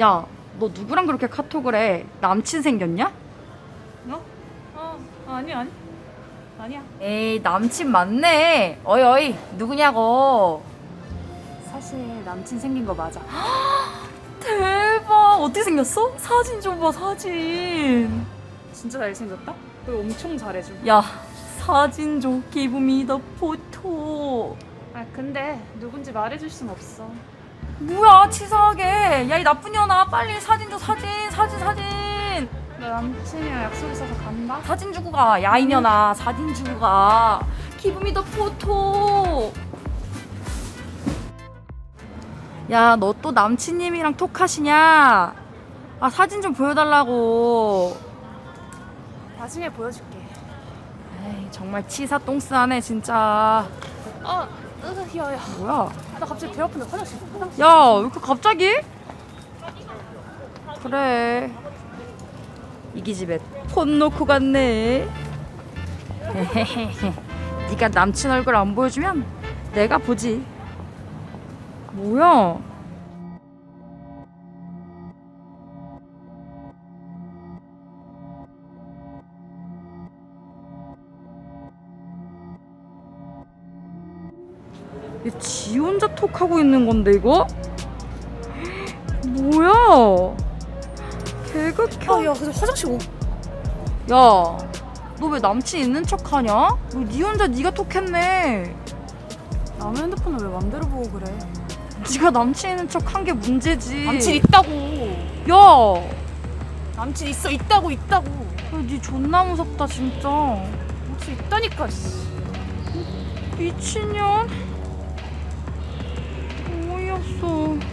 야, 너 누구랑 그렇게 카톡을 해? 남친 생겼냐? 어? 어 아니 아니 아니야 에이, 남친 맞네. 어이, 어이, 누구냐고. 사실 남친 생긴 거 맞아 대박. 어떻게 생겼어? 사진 좀 봐, 사진. 진짜 잘생겼다? 그리고 엄청 잘해줘 야, 사진 줘. Give me the photo. 아 근데 누군지 말해줄 순 없어 뭐야, 치사하게. 야, 이 나쁜 년아. 빨리 사진 줘, 사진. 사진, 사진. 나 남친이랑 약속 있어서 간다 사진 주고 가. 야, 이 년아. 사진 주고 가. Me the photo. 야, 너 또 남친님이랑 톡하시냐? 아, 사진 좀 보여달라고. 나중에 보여줄게 에이, 정말 치사 똥스하네, 진짜. 아 으, 야야 뭐야? 나 갑자기 배 아픈데 화장실 화장실 야, 왜 이렇게 갑자기? 그래. 이기 집에 폰 놓고 갔네. 네가 남친 얼굴 안 보여주면 내가 보지. 뭐야? 지 혼자 톡하고 있는 건데 이거? 뭐야? 개극혐. 아 야 근데 화장실 오 야, 너 왜 남친 있는 척하냐? 너네 혼자 네가 톡했네. 남의 핸드폰을 왜 맘대로 보고 그래 네가 남친 있는 척 한 게 문제지. 남친 있다고 야, 남친 있어 있다고 있다고 야, 네 존나 무섭다 진짜. 남친 있다니까 씨. 미친년. 어이없어.